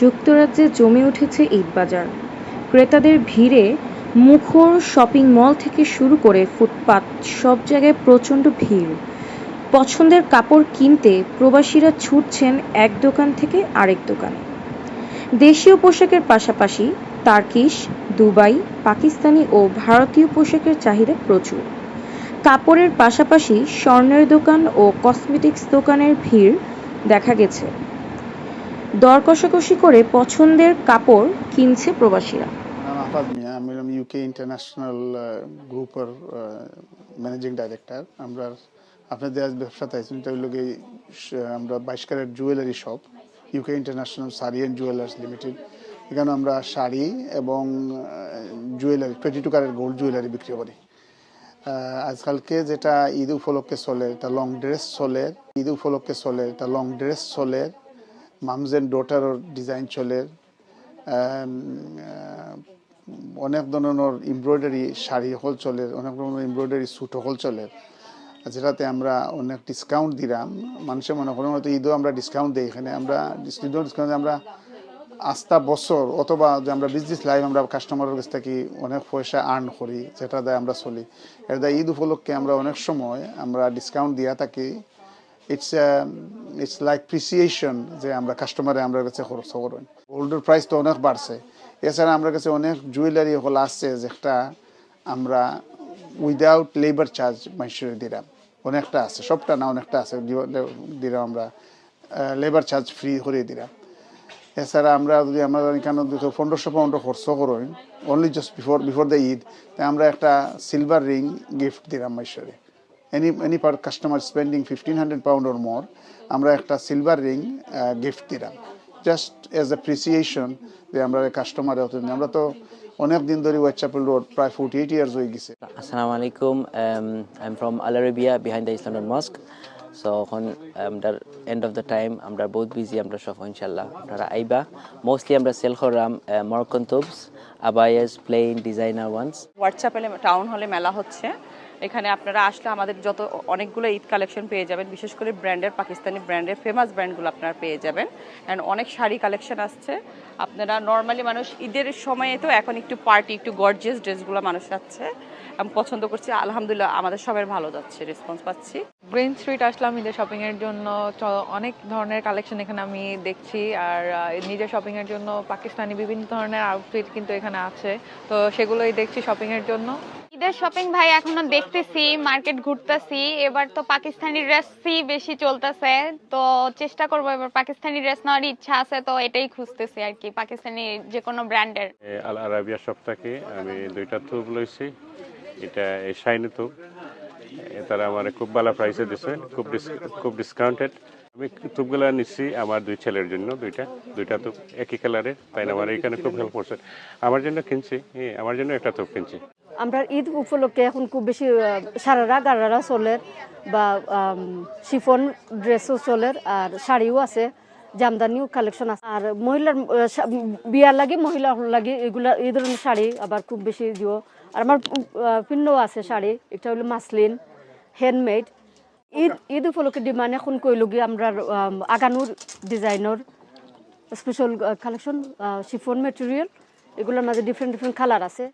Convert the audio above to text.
যুক্তরাজ্যে জমে উঠেছে ঈদবাজার। ক্রেতাদের ভিড়ে মুখর শপিং মল থেকে শুরু করে ফুটপাত, সব জায়গায় প্রচণ্ড ভিড়। পছন্দের কাপড় কিনতে প্রবাসীরা ছুটছেন এক দোকান থেকে আরেক দোকানে। দেশীয় পোশাকের পাশাপাশি তার্কিশ, দুবাই, পাকিস্তানি ও ভারতীয় পোশাকের চাহিদা প্রচুর। কাপড়ের পাশাপাশি স্বর্ণের দোকান ও কসমেটিক্স দোকানের ভিড় দেখা গেছে। দর কষাকষি করে পছন্দের কাপড় কিনছে প্রবাসীরা। আমি ইউকে ইন্টারন্যাশনাল গ্রুপের ম্যানেজিং ডাইরেক্টর আমরা আপনাদের আজ ব্যবসাতে আছি এটা হলো আমরা বাইশ carat jewellery shop UK international sari and jewellers limited এখানে আমরা শাড়ি এবং jewellery twenty two carat gold jewellery বিক্রি করি। আজকালকে যেটা ঈদ উপলক্ষে চলে তা লং ড্রেস চলে। ঈদ উপলক্ষে চলে তা লং ড্রেস চলে। মামস এন্ড ডটারের ডিজাইন চলে অনেক ধরনের এমব্রয়ডারি শাড়ি হল চলে, অনেক ধরনের এমব্রয়ডারি স্যুট হল চলে। যেটাতে আমরা অনেক ডিসকাউন্ট দিলাম। মানুষের মনে করেন হয়তো ঈদও আমরা ডিসকাউন্ট দিই এখানে। আমরা ডিসকাউন্ট আমরা আস্থা বছর অথবা যে আমরা বিজনেস লাইফ আমরা কাস্টমারের কাছ থেকে অনেক পয়সা আর্ন করি, যেটা দেয় আমরা চলি। দ্বারা ঈদ উপলক্ষে আমরা অনেক সময় আমরা ডিসকাউন্ট দিয়া থাকি। ইটস ইটস লাইক প্রিসিয়েশন যে আমরা কাস্টমারে আমরা কাছে খরচ করেন গোল্ডের প্রাইস তো অনেক বাড়ছে। এছাড়া আমার কাছে অনেক জুয়েলারি হল আসছে যেটা আমরা উইদাউট লেবার চার্জ মানুষের দিলাম। অনেকটা আছে, সবটা না অনেকটা আছে, দিলাম আমরা লেবার চার্জ ফ্রি করে দিলাম। এছাড়া আমরা যদি আমরা এখানে পনেরোশো পাউন্ড খরচ করি only just before before the Eid তাই আমরা একটা সিলভার রিং গিফট দিলাম মাইশরে any any per customer spending fifteen hundred pound or more আমরা একটা সিলভার রিং গিফট দিলাম। জাস্ট এজ অ্যাপ্রিসিয়েশন যে আমরা কাস্টমার আমরা তো অনেক দিন ধরে ওয়াইচাপেল রোড প্রায় ফোর্টি এইট ইয়ার্স হয়ে গেছে. Um, I'm from Al Arabiya behind the East London Mosque. So on um, the end of the time, আমরা বহুত বিজি আমরা সব ইনশাল্লাহ আপনারা আইবা। মোস্টলি আমরা সেল করাম মরকন টুবস আবায়াস প্লেন ডিজাইনার ওয়ান্স হোয়াটসঅ্যাপে টাউন হলে মেলা হচ্ছে। এখানে আপনারা আসলে আমাদের যত অনেকগুলো ঈদ কালেকশন পেয়ে যাবেন, বিশেষ করে ব্র্যান্ডের, পাকিস্তানি ব্র্যান্ডের ফেমাস ব্র্যান্ডগুলো আপনারা পেয়ে যাবেন। অ্যান্ড অনেক শাড়ি কালেকশন আসছে। আপনারা নর্মালি মানুষ ঈদের সময়ে তো এখন একটু পার্টি একটু গর্জিয়াস ড্রেসগুলো মানুষ যাচ্ছে আমি পছন্দ করছি, আলহামদুলিল্লাহ আমাদের সবার ভালো যাচ্ছে রেসপন্স পাচ্ছি। গ্রিন স্ট্রিট আসলাম ঈদের শপিংয়ের জন্য। অনেক ধরনের কালেকশন এখানে আমি দেখছি। আর নিজের শপিংয়ের জন্য পাকিস্তানি বিভিন্ন ধরনের আউটফিট কিন্তু এখানে আছে। তো সেগুলোই দেখছি শপিংয়ের জন্য। ঈদের শপিং ভাই এখনও দেখতেছি মার্কেট ঘুরতেছি। এবার তো পাকিস্তানি ড্রেসই বেশি চলতেছে, তো চেষ্টা করব এবার পাকিস্তানি ড্রেস নেওয়ার ইচ্ছা আছে, তো এটাই খুঁজতেছি আর কি, পাকিস্তানি যে কোনো ব্র্যান্ডের আল আরাবিয়া শপ থেকে আমি দুইটা থুপ লইছি, এটা শাইনি এ তারা আমার খুব ভালো প্রাইসে দিছে, খুব খুব ডিসকাউন্টেড আমি থুপগুলা নিচ্ছি আমার দুই ছেলের জন্য, দুইটা দুইটা তুপ, একই কালারের তাই না? আমার এখানে খুব হেল্প করছে। আমার জন্য কিনছি হ্যাঁ আমার জন্য একটা তুপ কিনছি। আমরা ঈদ উপলক্ষে এখন খুব বেশি সারারা গারারা চলে, বা শিফন ড্রেসও চলে, আর শাড়িও আছে, জামদানিও কালেকশন আছে। আর মহিলার বিয়ার লাগে মহিলা লাগে, এগুলা, এই ধরনের শাড়ি আবার খুব বেশি দিও। আর আমার পিন্নও আছে শাড়ি, এটা হলো মাসলিন। হ্যান্ডমেড ঈদ ঈদ উপলক্ষে ডিমান্ড এখন কইলগি আমরা আম, আগানোর ডিজাইনের স্পেশাল কালেকশন শিফন মেটেরিয়াল এগুলোর মাঝে ডিফারেন্ট ডিফারেন্ট কালার আছে।